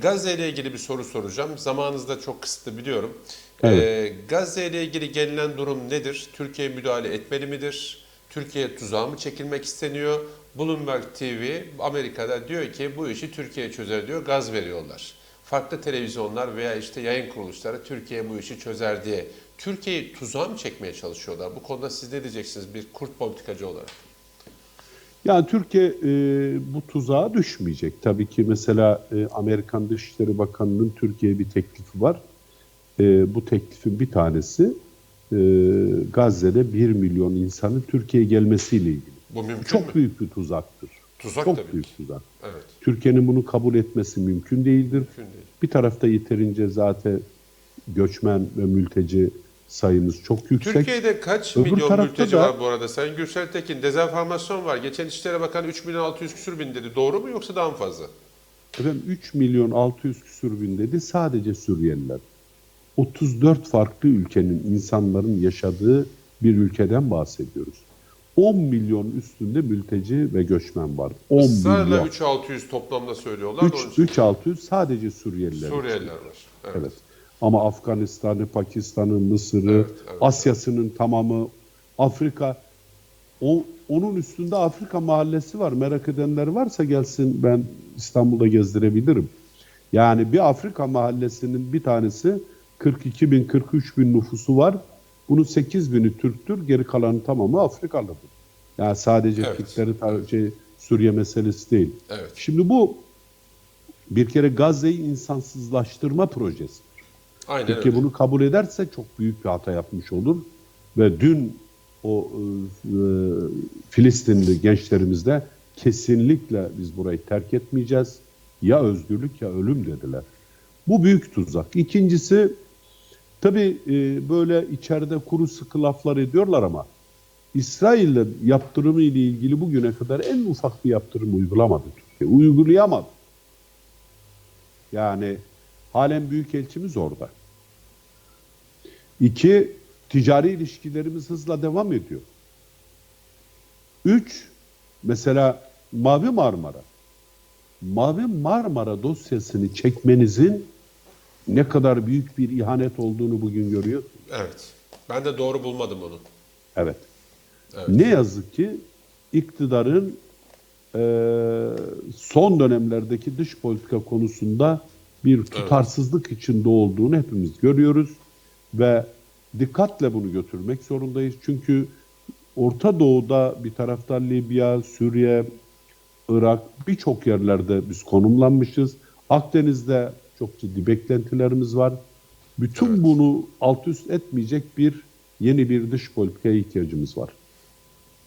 Gazze ile ilgili bir soru soracağım. Zamanınız da çok kısıtlı biliyorum. Evet. Ee, Gazze ile ilgili gelinen durum nedir? Türkiye müdahale etmeli midir? Türkiye tuzağa mı çekilmek isteniyor? Bloomberg TV Amerika'da diyor ki bu işi Türkiye çözer diyor. Gaz veriyorlar. Farklı televizyonlar veya işte yayın kuruluşları Türkiye bu işi çözer diye Türkiye'yi tuzağa mı çekmeye çalışıyorlar? Bu konuda siz ne diyeceksiniz bir kurt politikacı olarak? Yani Türkiye e, bu tuzağa düşmeyecek. Tabii ki mesela e, Amerikan Dışişleri Bakanı'nın Türkiye'ye bir teklifi var. E, bu teklifin bir tanesi e, Gazze'de 1 milyon insanın Türkiye'ye gelmesiyle ilgili. Bu mümkün Çok mü? büyük bir tuzaktır. Tuzak Çok tabii büyük ki. tuzak. Evet. Türkiye'nin bunu kabul etmesi mümkün değildir. Mümkün değil. Bir tarafta yeterince zaten göçmen ve mülteci sayımız çok yüksek. Türkiye'de kaç Öbür milyon mülteci da- var bu arada? Sayın Gürsel Tekin, dezenformasyon var. Geçen İçişleri Bakanı 3 milyon 600 küsür bin dedi. Doğru mu yoksa daha mı fazla? Efendim 3 milyon 600 küsür bin dedi sadece Suriyeliler. 34 farklı ülkenin insanların yaşadığı bir ülkeden bahsediyoruz. 10 milyon üstünde mülteci ve göçmen var. 10 Israrla milyon. 3 600 toplamda söylüyorlar. da 3, onun için 3 600 sadece Suriyeliler. Suriyeliler var. Evet. Evet. Ama Afganistan'ı, Pakistan'ı, Mısır'ı, Evet, evet. Asya'sının tamamı, Afrika, o, onun üstünde Afrika mahallesi var. Merak edenler varsa gelsin ben İstanbul'da gezdirebilirim. Yani bir Afrika mahallesinin bir tanesi 42 bin, 43 bin nüfusu var. Bunun 8 bini Türktür, geri kalanı tamamı Afrikalıdır. Yani sadece Evet. Türkleri şey, Suriye meselesi değil. Evet. Şimdi bu bir kere Gazze'yi insansızlaştırma projesi. Aynen Türkiye öyle. bunu kabul ederse çok büyük bir hata yapmış olur. Ve dün o e, e, Filistinli gençlerimizde kesinlikle biz burayı terk etmeyeceğiz. Ya özgürlük ya ölüm dediler. Bu büyük tuzak. İkincisi tabii e, böyle içeride kuru sıkı laflar ediyorlar ama İsrail'le yaptırımı ile ilgili bugüne kadar en ufak bir yaptırım uygulamadı Türkiye. Uygulayamadı. Yani halen büyükelçimiz orada. İki, ticari ilişkilerimiz hızla devam ediyor. Üç, mesela Mavi Marmara. Mavi Marmara dosyasını çekmenizin ne kadar büyük bir ihanet olduğunu bugün görüyor. Evet. Ben de doğru bulmadım onu. Evet. Evet. Ne yazık ki iktidarın eee, son dönemlerdeki dış politika konusunda bir tutarsızlık içinde olduğunu hepimiz görüyoruz ve dikkatle bunu götürmek zorundayız. Çünkü Orta Doğu'da bir taraftan Libya, Suriye, Irak birçok yerlerde biz konumlanmışız. Akdeniz'de çok ciddi beklentilerimiz var. Bütün Evet. bunu alt üst etmeyecek bir yeni bir dış politikaya ihtiyacımız var.